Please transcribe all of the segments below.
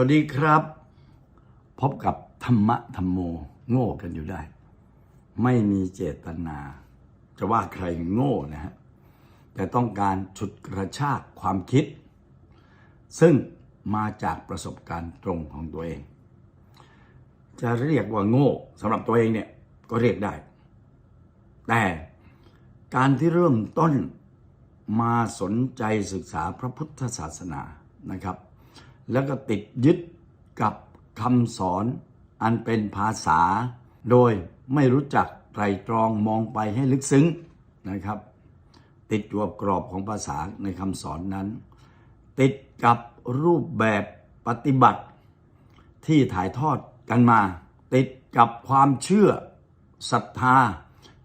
วัสดีครับ พบกับธรรมะธรรมโม โง่กันอยู่ได้ ไม่มีเจตนา จะว่าใครโง่นะฮะแต่ต้องการฉุดกระชากความคิด ซึ่งมาจากประสบการณ์ตรงของตัวเอง จะเรียกว่าโง่สำหรับตัวเองเนี่ยก็เรียกได้ แต่การที่เริ่มต้นมาสนใจศึกษาพระพุทธศาสนานะครับ แล้วก็ติดยึดกับคำสอนอันเป็นภาษา โดยไม่รู้จักไตรตรองมองไปให้ลึกซึ้งนะครับ ติดอยู่กับกรอบของภาษาในคำสอนนั้น ติดกับรูปแบบปฏิบัติที่ถ่ายทอดกันมา ติดกับความเชื่อศรัทธา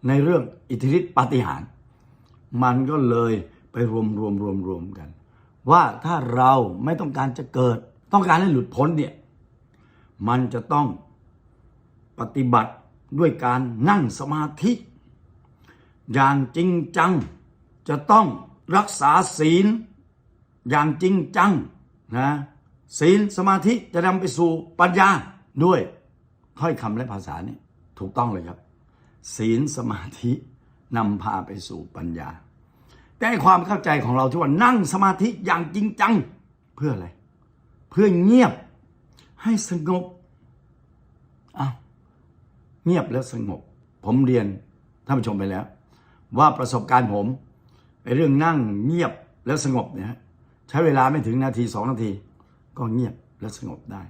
ในเรื่องอิทธิฤทธิปาฏิหาริย์มันก็เลยไปรวมรวมรวมรวมกัน ว่าถ้าเราไม่ต้องการจะเกิด ต้องการให้หลุดพ้นเนี่ยมันจะต้องปฏิบัติด้วยการนั่งสมาธิ อย่างจริงจัง จะต้องรักษาศีล อย่างจริงจังนะศีลสมาธิจะนำไปสู่ปัญญาด้วยถ้อยคำและภาษานี่ถูกต้องเลยครับ ศีลสมาธินำพาไปสู่ปัญญา แต่ความเข้าใจของเราที่ว่านั่งสมาธิอย่างจริงจัง เพื่ออะไร เพื่อเงียบให้สงบอ้าวเงียบแล้วสงบ ผมเรียนท่านผู้ชมไปแล้ว ว่าประสบการณ์ผมในเรื่องนั่งเงียบแล้วสงบเนี่ยใช้เวลาไม่ถึงนาทีสองนาที ก็เงียบและสงบได้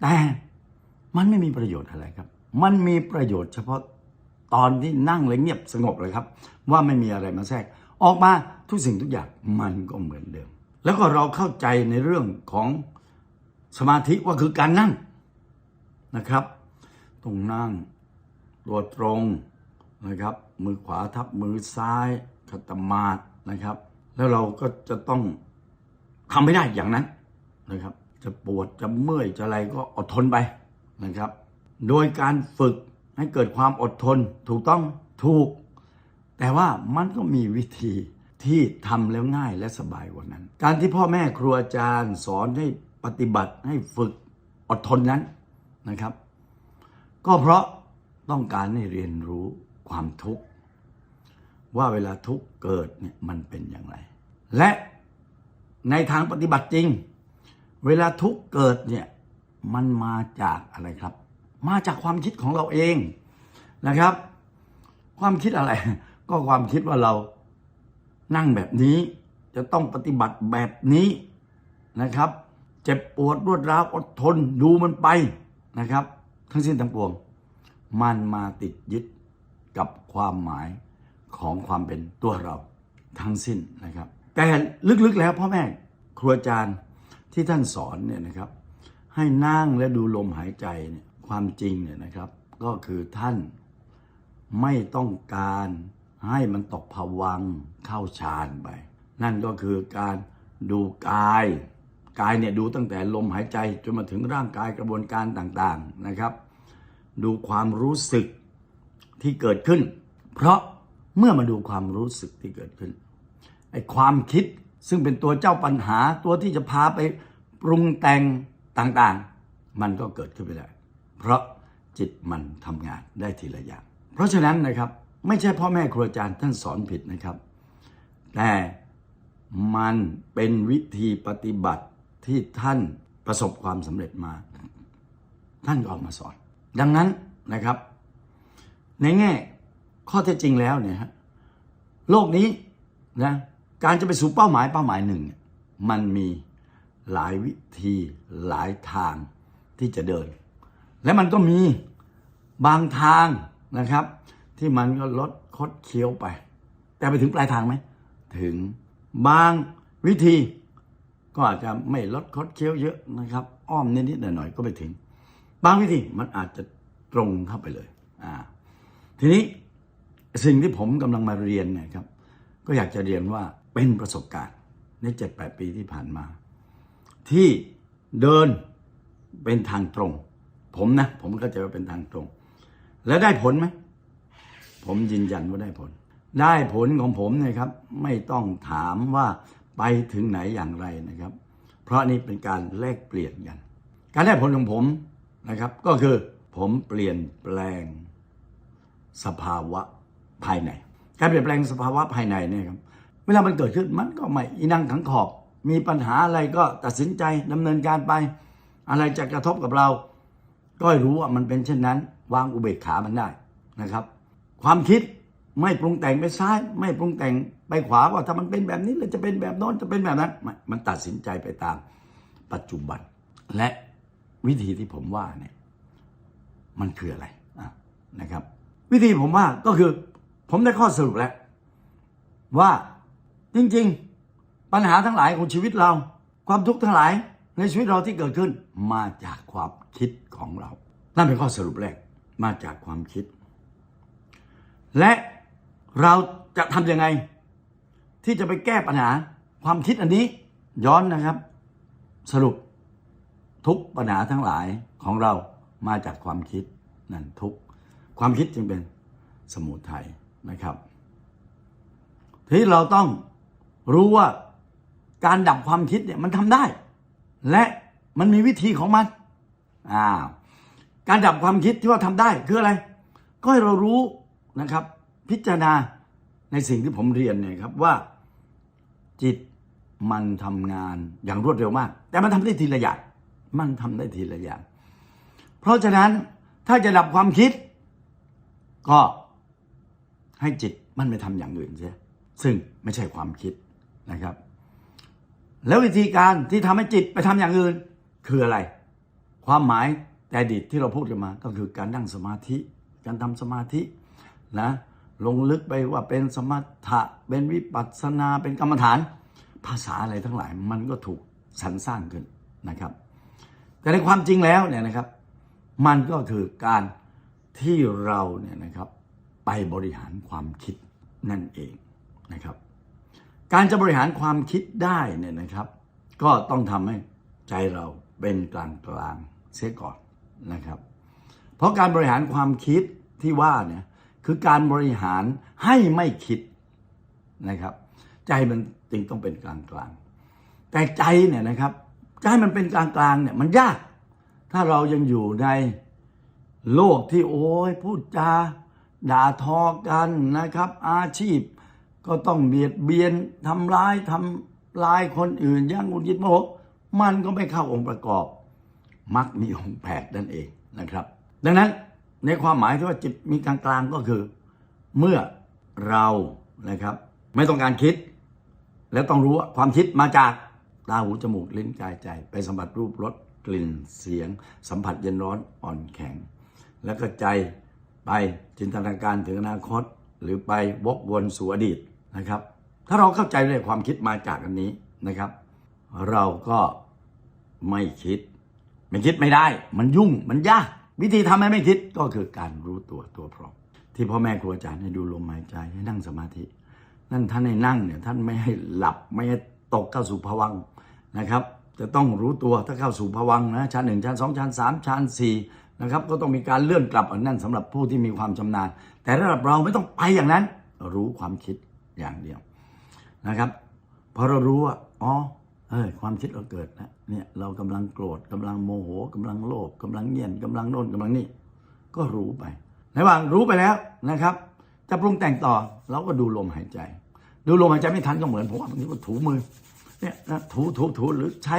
แต่มันไม่มีประโยชน์อะไรครับ มันมีประโยชน์เฉพาะตอนที่นั่งเลยเงียบสงบเลยครับ ว่าไม่มีอะไรมาแทรก ออกมาทุกสิ่งทุกอย่างมันก็เหมือนเดิม แล้วก็เราเข้าใจในเรื่องของสมาธิว่าคือการนั่งนะครับตรงนั่งตัวตรงนะครับ มือขวาทับมือซ้ายคัตมาดนะครับ แล้วเราก็จะต้องทำไม่ได้อย่างนั้นนะครับ จะปวดจะเมื่อยจะอะไรก็อดทนไปนะครับ โดยการฝึกให้เกิดความอดทนถูกต้องถูก แต่ว่ามันก็มีวิธีที่ทำแล้วง่ายและสบายกว่านั้น การที่พ่อแม่ครูอาจารย์สอนให้ปฏิบัติให้ฝึกอดทนนั้นนะครับ ก็เพราะต้องการให้เรียนรู้ความทุกข์ ว่าเวลาทุกข์เกิดเนี่ยมันเป็นอย่างไร และในทางปฏิบัติจริง เวลาทุกข์เกิดเนี่ยมันมาจากอะไรครับ มาจากความคิดของเราเองนะครับ ความคิดอะไร ก็ความคิดว่าเรานั่งแบบนี้ จะต้องปฏิบัติแบบนี้นะครับ เจ็บปวดรวดร้าวอดทนดูมันไปนะครับ ทั้งสิ้นทั้งปวง มันมาติดยึดกับความหมายของความเป็นตัวเราทั้งสิ้นนะครับ แต่ลึกๆแล้วพ่อแม่ครูอาจารย์ที่ท่านสอนเนี่ยนะครับ ให้นั่งและดูลมหายใจเนี่ยความจริงเนี่ยนะครับ ก็คือท่านไม่ต้องการ ให้มันตกผวังเข้าฌานไป นั่นก็คือการดูกาย กายเนี่ยดูตั้งแต่ลมหายใจจนมาถึงร่างกายกระบวนการต่างๆนะครับ ดูความรู้สึกที่เกิดขึ้น เพราะเมื่อมาดูความรู้สึกที่เกิดขึ้นไอ้ความคิดซึ่งเป็นตัวเจ้าปัญหาตัวที่จะพาไปปรุงแต่งต่างๆ มันก็เกิดขึ้นไปได้เพราะจิตมันทำงานได้ทีละอย่าง เพราะฉะนั้นนะครับ ไม่ใช่พ่อแม่ครูอาจารย์ท่านสอนผิดนะครับ แต่มันเป็นวิธีปฏิบัติที่ท่านประสบความสำเร็จมา ท่านก็เอามาสอน ดังนั้นนะครับ ในแง่ข้อเท็จจริงแล้วเนี่ยฮะโลกนี้นะการจะไปสู่เป้าหมายเป้าหมายหนึ่ง มันมีหลายวิธีหลายทางที่จะเดิน และมันก็มีบางทางนะครับ ที่มันก็ลดคดเคี้ยวไป แต่ไปถึงปลายทางไหม ถึงบางวิธีก็อาจจะไม่ลดคดเคี้ยวเยอะนะครับ อ้อมนิดๆหน่อยๆก็ไปถึง บางวิธีมันอาจจะตรงเข้าไปเลยอ่าทีนี้สิ่งที่ผมกำลังมาเรียนนี่ยครับ ก็อยากจะเรียนว่าเป็นประสบการณ์ในเจ็ดแปดปีที่ผ่านมา ที่เดินเป็นทางตรง ผมนะ ผมก็จะว่าเป็นทางตรง แล้วได้ผลไหม ผมยืนยันว่าได้ผล ได้ผลของผมนะครับ ไม่ต้องถามว่าไปถึงไหนอย่างไรนะครับ เพราะนี่เป็นการแลกเปลี่ยนกัน การได้ผลของผมนะครับ ก็คือผมเปลี่ยนแปลงสภาวะภายใน การเปลี่ยนแปลงสภาวะภายในเนี่ยครับ เวลามันเกิดขึ้นมันก็ไม่อีนั่งขังขอบ มีปัญหาอะไรก็ตัดสินใจดำเนินการไป อะไรจะกระทบกับเรา ก็รู้ว่ามันเป็นเช่นนั้น วางอุเบกขามันได้นะครับ ความคิดไม่ปรุงแต่งไปซ้าย ไม่ปรุงแต่งไปขวาว่าถ้ามันเป็นแบบนี้แล้วจะเป็นแบบโน้นจะเป็นแบบนั้นมันตัดสินใจไปตามปัจจุบัน และวิธีที่ผมว่าเนี่ยมันคืออะไระนะครับ วิธีผมว่าก็คือผมได้ข้อสรุปแล้ว ว่าจริง ๆ ปัญหาทั้งหลายของชีวิตเรา ความทุกข์ทั้งหลายในชีวิตเราที่เกิดขึ้น มาจากความคิดของเรา นั่นเป็นข้อสรุปแรกมาจากความคิด และเราจะทำยังไง ที่จะไปแก้ปัญหาความคิดอันนี้ ย้อนนะครับ สรุปทุกปัญหาทั้งหลายของเรามาจากความคิดนั่นทุกความคิดจึงเป็นสมุทัยนะครับ ที่เราต้องรู้ว่าการดับความคิดเนี่ยมันทำได้ และมันมีวิธีของมันอ้าวการดับความคิดที่ว่าทำได้คืออะไร ก็ให้เรารู้ นะครับ พิจารณาในสิ่งที่ผมเรียนเนี่ยครับว่าจิตมันทำงานอย่างรวดเร็วมาก แต่มันทำได้ทีละอย่างมันทำได้ทีละอย่าง เพราะฉะนั้นถ้าจะดับความคิด ก็ให้จิตมันไปทำอย่างอื่นเสียซึ่งไม่ใช่ความคิดนะครับ แล้ววิธีการที่ทำให้จิตไปทำอย่างอื่นคืออะไร ความหมายแต่ดีตที่เราพูดกันมาก็คือการนั่งสมาธิ การทำสมาธิ นะ ลงลึกไปว่าเป็นสมถะ เป็นวิปัสสนา เป็นกรรมฐาน ภาษาอะไรทั้งหลาย มันก็ถูกสรรสร้างขึ้นนะครับ แต่ในความจริงแล้วเนี่ยนะครับ มันก็คือการที่เราเนี่ยนะครับไปบริหารความคิดนั่นเองนะครับ การจะบริหารความคิดได้เนี่ยนะครับ ก็ต้องทำให้ใจเราเป็นกลางกลางเสียก่อนนะครับ เพราะการบริหารความคิดที่ว่าเนี่ย คือการบริหารให้ไม่คิดนะครับ ใจมันจึงต้องเป็นกลางกลางแต่ใจเนี่ยนะครับให้มันเป็นกลางกลางเนี่ยมันยาก ถ้าเรายังอยู่ในโลกที่โอ้ยพูดจาด่าทอกันนะครับ อาชีพก็ต้องเบียดเบียนทำร้ายทำลายคนอื่นย่างหงุดหงิดโมโหมันก็ไม่เข้าองค์ประกอบ มักมีองค์แปดนั่นเองนะครับ ดังนั้น ในความหมายที่ว่าจิตมีกลางกลางๆก็คือ เมื่อเรานะครับ ไม่ต้องการคิด แล้วต้องรู้ว่าความคิดมาจากตาหูจมูกลิ้นกายใจ ไปสัมผัสรูปรสกลิ่นเสียง สัมผัสเย็นร้อนอ่อนแข็ง แล้วก็ใจไปจินตนาการถึงอนาคต หรือไปวกวนสู่อดีตนะครับ ถ้าเราเข้าใจเลยความคิดมาจากอันนี้นะครับ เราก็ไม่คิด ไม่คิดไม่ได้ มันยุ่งมันยาก วิธีทำให้ไม่คิดก็คือการรู้ตัวตัวพร้อมที่พ่อแม่ครูอาจารย์ให้ดูลมหายใจให้นั่งสมาธิ นั่นท่านให้นั่งเนี่ยท่านไม่ให้หลับไม่ให้ตกเข้าสู่ภวังนะครับ จะต้องรู้ตัวถ้าเข้าสู่ภวังนะชั้นหนึ่งชั้นสองชั้นสามชั้นสี่นะครับก็ต้องมีการเลื่อนกลับอันนั้นสำหรับผู้ที่มีความชำนาญ แต่ระดับเราไม่ต้องไปอย่างนั้น รู้ความคิดอย่างเดียวนะครับพอเรารู้ว่าอ๋อ เอ้ยความคิดเราเกิดนะเนี่ยเรากำลังโกรธกำลังโมโหกำลังโลภกำลังเงียนกำลังโน่นกำลังนี่ก็รู้ไประหว่างรู้ไปแล้วนะครับ จะปรุงแต่งต่อเราก็ดูลมหายใจ ดูลมหายใจไม่ทันก็เหมือนผมว่าบางทีก็ถูมือเนี่ยนะถูถูถูหรือใช้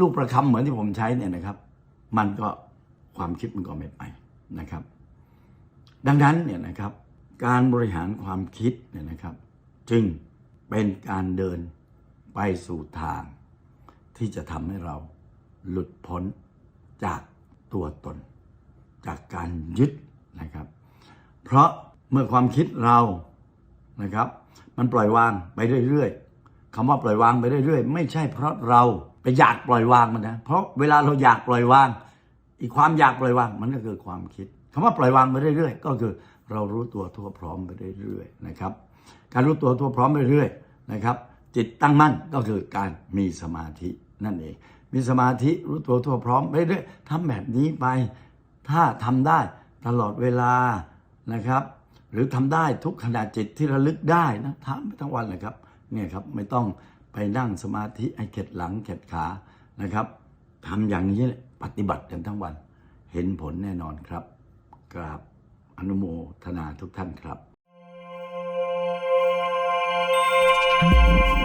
ลูกประคำเหมือนที่ผมใช้เนี่ยนะครับ มันก็ความคิดมันก็ไม่ไปนะครับ ดังนั้นเนี่ยนะครับ การบริหารความคิดเนี่ยนะครับ จึงเป็นการเดินไปสู่ทาง ที่จะทำให้เราหลุดพ้นจากตัวตน จากการยึดนะครับ เพราะเมื่อความคิดเรานะครับ มันปล่อยวางไปเรื่อยๆคำว่าปล่อยวางไปเรื่อยๆ ไม่ใช่เพราะเราไปอยากปล่อยวางมันนะเพราะเวลาเราอยากปล่อยวาง อีกความอยากปล่อยวางมันก็คือความคิดคำว่าปล่อยวางไปเรื่อยๆ ก็คือเรารู้ตัวทั่วพร้อมไปเรื่อยๆนะครับ การรู้ตัวทั่วพร้อมไปเรื่อยๆนะครับ จิตตั้งมั่นก็คือการมีสมาธิ นั่นเอง มีสมาธิรู้ตัวทั่วพร้อมไปเรื่อยๆทำแบบนี้ไป ถ้าทำได้ตลอดเวลานะครับ หรือทำได้ทุกขณะจิตที่ระลึกได้นะทำไปทั้งวันเลยครับเนี่ยครับไม่ต้องไปนั่งสมาธิไอ้เข็ดหลังเข็ดขานะครับทำอย่างนี้ปฏิบัติกันทั้งวัน เห็นผลแน่นอนครับ กราบอนุโมทนาทุกท่านครับ Thank you.